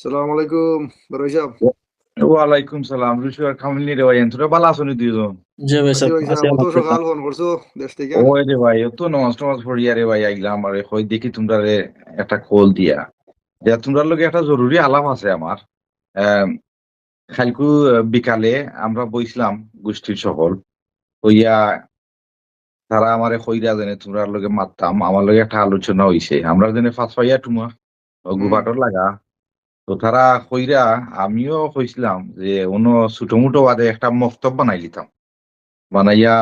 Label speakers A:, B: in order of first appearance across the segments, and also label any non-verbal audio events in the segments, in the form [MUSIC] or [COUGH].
A: সালাম আলাইকুম বড় সাহেব
B: ওয়ালাইকুম সালাম রুশু আর কামিনী রে ভাই তোরা ভালো আছো নি দুইজন?
C: জি ভাই সাহেব।
A: সকাল ফোন করছ দেশ থেকে?
B: ওই রে ভাই তো নমাজ টমাজ পড়িয়া রে ভাই আইলাম আর কই দেখি তোমরা রে একটা কল দিয়া। যে তোমরা লগে একটা জরুরি আলাপ আছে আমার। কালকু বিকালে আমরা বইছিলাম গোষ্ঠীর সকল। হইয়া তারা আমারে কইরা জানে তোমরা লগে মারতাম আমার লগে একটা আলোচনা হইছে। আমরা জানে ফাঁস পাইয়া টুমা গুবাটর লাগা। তো তারা কইরা আমিও কইছিলাম যে অন্য ছোট মোটো বাদে একটা মক্তব বানাই লিতাম। বানাইয়া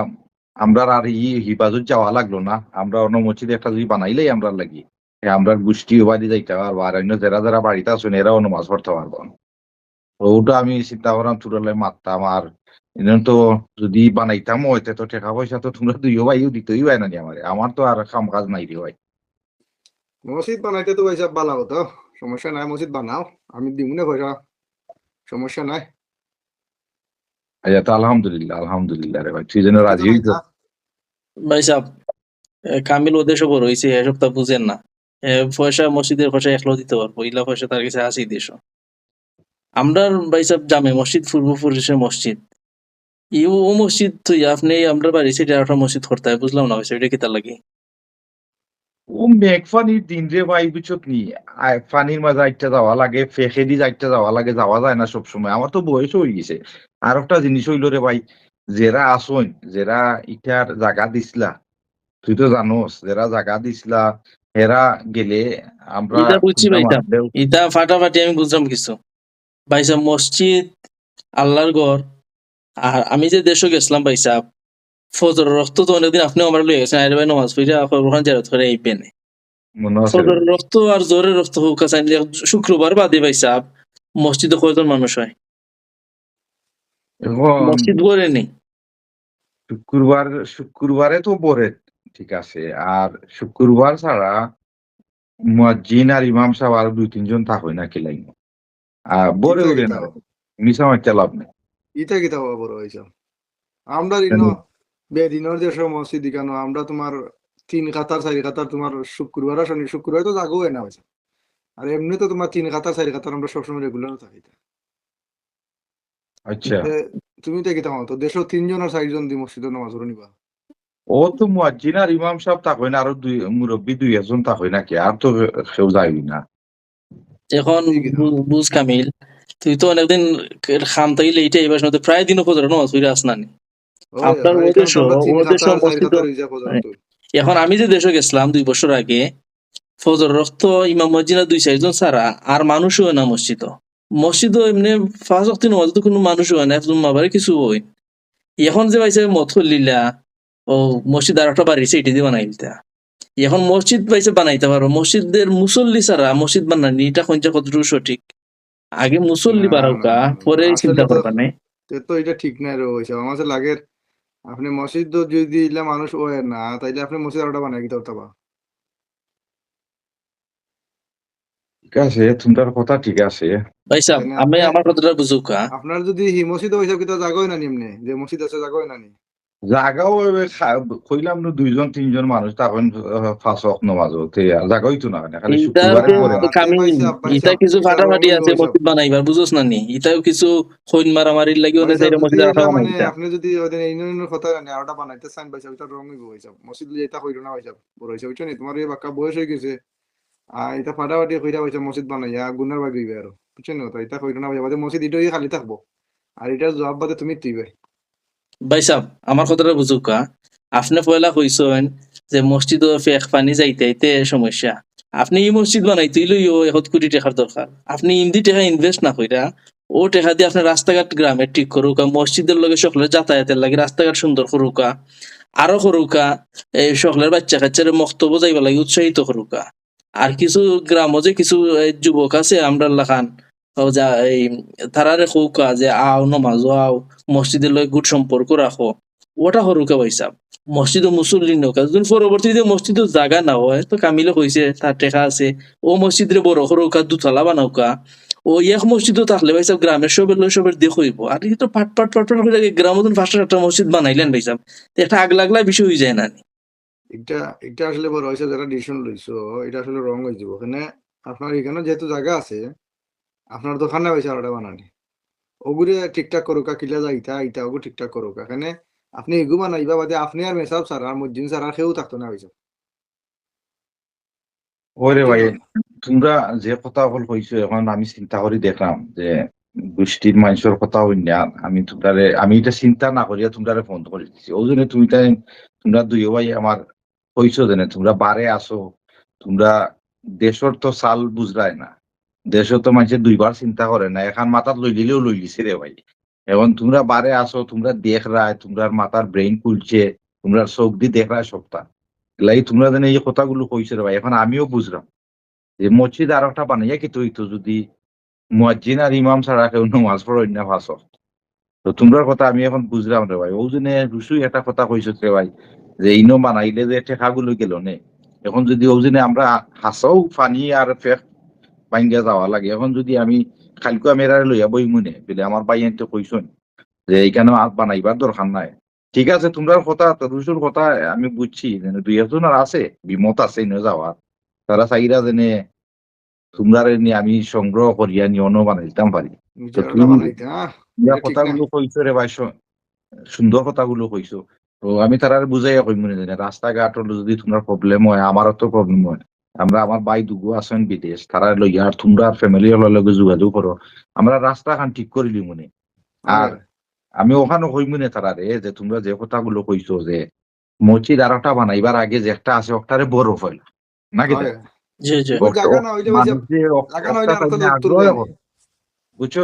B: আমরা আর ই হিফাজত যাওয়া লাগল না। আমরা অন্য মসজিদে একটা যদি বানাইলেই আমরা লাগি। আমরা গোষ্ঠী বাড়ি যাইতে পারব আর অন্য যারা যারা বাড়িতে আছেন এরাও নামাজ পড়তে পারব। ওটা আমি চিন্তা করলাম তুরালে মারতাম আর তো যদি বানাইতাম হইতে তো টাকা পয়সা তো তোমরা দুইও ভাইও দিতেই হয় না আমার। তো আর কাম কাজ নাই রে ভাই।
A: মসজিদ বানাইতে তো সাহেব ভালো হতো সমস্যা নাই মসজিদ বানাও আমি দিব না পয়সা। সমস্যা নাই।
B: আচ্ছা তো আলহামদুলিল্লাহ আলহামদুলিল্লাহ রে ভাই তুই যেন রাজি হইতো
C: ভাই সাহেব কামিল বুঝেন না। পয়সা মসজিদের পয়সা একলো দিতে পারব ইলা পয়সা তার কাছে আসি দেশ। আমরা ভাই সাহেব জামে মসজিদ পূর্বপুরুষের মসজিদ। ই ও ও মসজিদ তুই আপনি আমরা বাড়ি সেটা একটা মসজিদ করতে হয় বুঝলাম না ভাই সাহেব, এটা কি তার লাগে?
B: ও মেঘ ফানির দিন রে ভাই বুঝছত নি? ফানির মাঝে আইটা যাওয়া লাগে ফেঁকে দি যাইতে যাওয়া লাগে যাওয়া যায় না সব সময় আমার তো বয়স হয়ে গেছে। আর একটা জিনিস হইল রে ভাই যারা আসন যারা ইটার জায়গা দিছিলা তুই তো জানোস যারা জায়গা দিছিলা হেরা গেলে আমরা
C: বুঝছি ভাই ইটা। ফাটাফাটি আমি বুঝলাম কিছু। ভাই সাহেব মসজিদ আল্লাহর ঘর আর আমি যে দেশে গেছিলাম ভাই সাহেব ফজর রক্ত তো অনেকদিন আপনি আমার লয়ে গেছেন আরে ভাই নমাজ পড়ে ওখানে জারাত করে
B: মনে আছে
C: ফজর রক্ত আর জোরের রক্ত হোক চাইলে শুক্রবার বাদে ভাই সাহেব মসজিদে কয়জন মানুষ হয়? মসজিদ ভরে নেই
B: শুক্রবার শুক্রবারে তো পরে ঠিক আছে। আর শুক্রবার ছাড়া মুয়াজ্জিন আর ইমাম সাহেব আর দুই তিনজন থাকই না কি লাইন? আর উড়ে
A: কিতা
B: না। মিশা মারতে লাভ নেই।
A: ইটা কিতা হওয়া বড় ভাই আমরা দিন বেদিনের যে মসজিদ দিকানো আমরা তোমার তিন কাতার চারি কাতার তোমার শুক্রবার আর শনি শুক্রবার তো জাগো হয় না ভাই আর এমনি তো তোমার তিন কাতার চারি কাতার আমরা সবসময় রেগুলার থাকি।
B: আচ্ছা।
A: তুমি তো কিতা তো দেশ তিনজন আর চারজন দি নামাজ নিবা।
B: ও তো মুয়াজ্জিন আর ইমাম সাহেব থাকই না আরও দুই মুরব্বী দুই একজন থাকই না কি আর তো কেউ যাইবি না।
C: এখন
A: তো।
C: বুঝ কামিল তুই তো অনেকদিন খাম তাইলে এইটা এবার প্রায় দিনও ফজর নমাজ পড়ে আস না নি।
A: ওই,
C: আপনার
A: আর
C: ওদের
A: এখানে তো আমরা
C: সহ-
A: তিন
C: ওদের সহ
A: কাতার, চারি
C: মসজিদ-
A: কাতার হয়ে যায় পর্যন্ত।
C: এখন আমি যে দেশে গেছিলাম দুই বছর আগে ফজর রক্ত ইমাম মসজিদে দুই চারজন ছাড়া আর মানুষও হয় না মসজিদ। মসজিদও এমনি পাঁচ অক্তি নমাজ তো কোনো মানুষও হয় না একজন মাবারে কিছু হয়। এখন যে পাইছে মত লিলা ও মসজিদ আর একটা বাড়ি সেইটি দিয়ে বানাই দিতা। এখন মসজিদ পাইছে বানাইতে পারো। মসজিদের মুসল্লি ছাড়া মসজিদ বানানি এটা কোনটা কতটুকু সঠিক? আগে মুসল্লি
A: না, না, না,
C: পরে চিন্তা করবা নাই।
A: তো এটা ঠিক নাই রে আমার লাগে আপনি মসজিদ যদি ইলা মানুষ ওয়ে না তাইলে আপনি মসজিদ আরোটা বানাই দিতে পারতাবা
B: ঠিক আছে তোমার কথা ঠিক আছে।
C: ভাই সাহেব আমি আমার কথাটা বুঝুকা
A: আপনার যদি মসজিদ মসজিদ হিসাব কিতা জাগোই না নিমনে যে মসজিদ আছে জাগোই না নি।
B: জাগাও কইলাম না দুইজন তিনজন মানুষ তখন ফাঁস অক নমাজ জাগাই তো না খালি
C: ইটা কিছু ফাটাফাটি আছে মসজিদ বানাইবার বুঝোস না নি? ইটাও কিছু খৈন মারামারির লাগি ওদের
A: ওইসব
C: সাইডে
A: যদি
C: মসজিদ
A: মানে
C: বানাইতা
A: আপনি যদি ওদের এই ইউনিয়নের কথা জানেন আর ওটা বানাইতে চান পাইছে ওইটা রং হইব ওইসব মসজিদ যেটা হইল না ওইসব বড় হইছে বুঝছ নি? তোমার এই বাক্কা বয়স হয়ে গেছে আর এটা ফাটাফাটি কইরা হইছে মসজিদ বানাইয়া গুনার বাগি হইবে আর বুঝছ নি এটা হইল না হইছে বাদে মসজিদ এটাই খালি থাকব। আর এটার জবাব বাদে তুমি দিবে।
C: ভাই সাহেব আমার কথাটা বুঝুকা আপনি পয়লা কইছেন যে মসজিদ ফেক পানি যাইতে আইতে সমস্যা। আপনি এই মসজিদ বানাইতে লইও এখন কোটি টাকার দরকার আপনি ইন্দি টাকা ইনভেস্ট না কইরা ও টাকা দিয়ে আপনি রাস্তাঘাট গ্রামে ঠিক করুকা মসজিদের লগে সকলের যাতায়াতের লাগে রাস্তাঘাট সুন্দর করুকা আরও করুকা এই সকলের বাচ্চা কাচ্চারে মক্তব্য যাইবা লাগে, উৎসাহিত করুকা আর কিছু গ্রামও যে কিছু যুবক আছে আমরা লাখান যা এই তারারে কৌকা যে আও, নমাজ আও, মসজিদের লয় গুড সম্পর্ক রাখো। ওটা হরুকা পয়সা মসজিদ ও নৌকা। যদি পরবর্তীতে মসজিদ জায়গা না হয়, তো কামিলে কইছে তার টেকা আছে। ও মসজিদে বড় হরুকা দুতলা বানাওকা ও এক মসজিদও থাকলে ভাই সাহেব গ্রামের সবের সবের দেখ হইব আর এই তো পাট পাট পাট পাট করে গ্রামে পাঁচটা সাতটা মসজিদ বানাইলেন ভাই সাহেব তো একটা আগ বিষয় হয়ে যায় না
A: এটা এটা আসলে বড় হয়েছে যারা ডিসিশন লইছো এটা আসলে রং হয়ে যাব। ওখানে আপনার এখানে যেহেতু জায়গা আছে আপনার দোকানে পয়সা ওটা বানানি। ওগুলো ঠিকঠাক করুকা কিলা যা ইটা ইটা ওগু ঠিকঠাক করুকা এখানে আপনি এগু বানাইবা বাদে আপনি আর মেসাব স্যার আর মসজিদ স্যার আর কেউ থাকতো না হয়েছে
B: ওরে ভাই, তোমরা যে কথা বল কইছো, এখন আমি চিন্তা করি দেখলাম যে গোষ্ঠীর মানুষের কথা হইনা আমি তোমরারে, আমি এটা চিন্তা না করিয়া তোমরারে ফোন করে দিছি। ওই জন্য তুমি তাই তোমরা দুই ভাই আমার কইছো যেন তোমরা বারে আসো, তোমরা দেশর তো সাল বুঝরায় না। দেশও তো মানুষের দুইবার চিন্তা করে না, এখন মাথাত লই দিলেও লই লিছে রে ভাই। এখন তোমরা বারে আসো তোমরা দেখ রায় তোমরা মাথার ব্রেইন খুলছে তোমরা চোখ দিয়ে দেখ রায় সপ্তাহ লাই তোমরা যেন এই কথাগুলো কইছো রে ভাই, এখন আমিও বুঝলাম যে মসজিদ আর একটা বানাইয়া কি তো যদি মুয়াজ্জিন আর ইমাম ছাড়া কেউ নামাজ পড়ই না ফাঁস তো তোমরার কথা আমি এখন বুঝলাম রে ভাই। ওই জন্য রুসুই একটা কথা কইছো রে ভাই, যে ইনো বানাইলে যে টেকাগুলো গেল নে? এখন যদি ওই আমরা হাসাও ফানি আর ফেক বাইঙ্গা যাওয়া লাগে। এখন যদি আমি খালকু আমি এরা লইয়া বই মনে বলে আমার বাইয়ান তো কইসন যে এইখানে আর বানাইবার দরকার নাই। ঠিক আছে তোমরার কথা রুসুর কথা আমি বুঝছি দুই একজন আর আছে বিমত আছে ইনো যাওয়ার। তারা চাইরা যেনে তোমরা আমি সংগ্রহ করিয়া নিয়ে অন্য বানাইতাম পারি। কথাগুলো কইছো রে ভাই সুন্দর কথাগুলো কইছো। তো আমি তারা বুঝাইয়া কই মনে জানি রাস্তাঘাট যদি তোমার প্রবলেম হয় আমারও তো প্রবলেম হয়। আমরা আমার ভাই দুগু আছেন বিদেশ তারা লইয়া আর তোমরা ফ্যামিলি হলার লগে যোগাযোগ করো আমরা রাস্তা খান ঠিক করিলি মনে। আর আমি ওখানে কই মনে তারা রে যে তোমরা যে কথাগুলো কইছো যে মসজিদ আর একটা বানাইবার আগে যে একটা আছে ওটারে বড় ফেলা নাকি।
C: জি জি।
A: ওই জায়গা না হইলে হইছে-
B: মানুষ যে অক-
A: জায়গা না হইলে আর
B: অক্টাটা
A: তো
B: নিয়ে
A: উত্তর
B: আগ্রহ
A: দেয়
B: করে। বুঝছ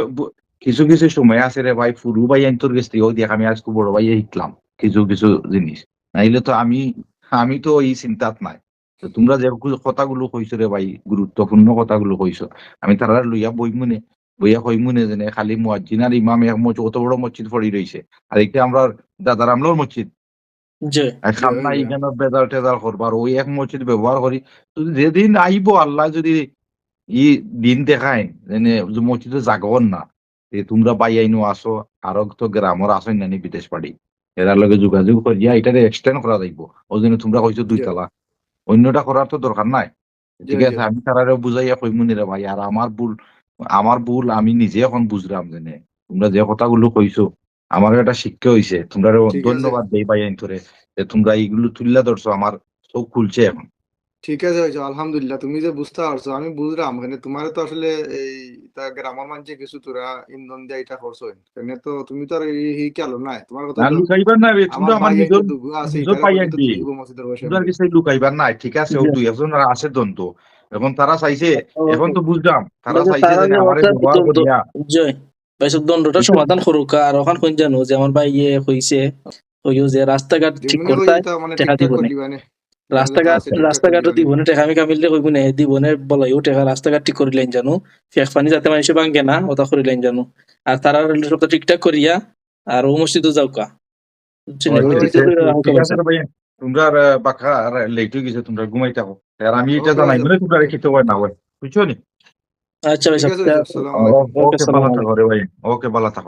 B: কিছু কিছু সময় আছে রে ভাই ফুরু ভাই আইন্তর গেছ থেকে দেখ আমি আজকে বড় ভাই শিখলাম কিছু কিছু জিনিস নাইলে তো আমি আমি তো এই চিন্তাত নাই। তো তোমরা যে কথাগুলো কইছো রে ভাই গুরুত্বপূর্ণ কথাগুলো কইছো আমি তারা লইয়া বই মনে বইয়া কই মনে যেনে খালি মুয়াজ্জিন আর ইমাম এক অত বড় মসজিদ পড়ি রইছে আর একটা আমরা দাদার আমলোর মসজিদ
C: জি।
B: এখানে করবার ওই এক মসজিদ ব্যবহার করি যদি যেদিন আইব আল্লাহ যদি ই দিন দেখায় যেনে মসজিদে জাগন না তোমরা বাই আইনো আসো আরও তো গ্রামর আসো নানি বিদেশ পাড়ি এরার লগে যোগাযোগ করিয়া এটারে এক্সটেন্ড করা যাইব ওই জন্য তোমরা কইছো দুই তালা। অন্যটা করার তো দরকার নাই। ঠিক আছে আমি তারারে বুঝাইয়া কইমুনি রে ভাই আর আমার ভুল আমার ভুল আমি নিজে এখন বুঝলাম জেনে তোমরা যে কথাগুলো কইছো আমার একটা শিক্ষা হইছে তোমরা ধন্যবাদ দেই ভাই আইন্তরে যে তোমরা এইগুলো তুললা ধরছো আমার চোখ খুলছে এখন।
A: ঠিক আছে হয়েছে আলহামদুলিল্লাহ তুমি যে বুঝতে পারছ আমি বুঝলাম এখানে তোমার তো আসলে এই তা গ্রামের মানুষে কিছু তোরা ইন্ধন দিয়ে এটা করছ এখানে তো তুমি তো আর এই এই নাই। তোমার কথা
B: লুকাইবার না রে,
A: আমার
B: আমার নিজের
A: একটু দুগু আছে
B: নিজের
A: এটারে
B: পাই
A: বলে তো
B: আনবি।
A: দুগু মসজিদের বসে
B: তোমরা কিছু লুকাইবার নাই ঠিক আছে ও [LAUGHS] দুই একজন আছে এখন তারা চাইছে [LAUGHS] এখন তো বুঝলাম তারা চাইছে যে
C: যে
B: আমারে ব্যবহার করিয়া।
C: জয়। ভাই দণ্ডটা সমাধান করুক আর ওখান কোন জানো যে আমার ভাই ইয়ে হইছে হইও যে রাস্তাঘাট ঠিক করতে
A: মানে
C: দিব নে। রাস্তাঘাট রাস্তাঘাটও
A: দিবনে
C: টেকা আমি কামিলে কইব না দিবনে বলাইও টেকা রাস্তাঘাট ঠিক করিলেন জানো ফেক পানি যাতে মানুষে ভাঙ্গে না ওটা করিলেন জানো আর তারা সবটা ঠিকঠাক করিয়া আর ও মসজিদও যাও কা বুঝছেন?
B: ওই
C: ওই
B: ঠিক
C: দিকে
B: আছে,
C: হালকা
B: ঠিক
C: বাসা।
B: আছে রে ভাই তোমরা বাকা আর লেট হয়ে গেছে তোমরা ঘুমাই থাকো আর আমি এটা জানাই মানে তোমরা রেখিতে হয় না হয় বুঝছ নি
C: আচ্ছা ভাই।
B: ওকে ভালো থাকো রে ভাই ওকে ভালো থাকো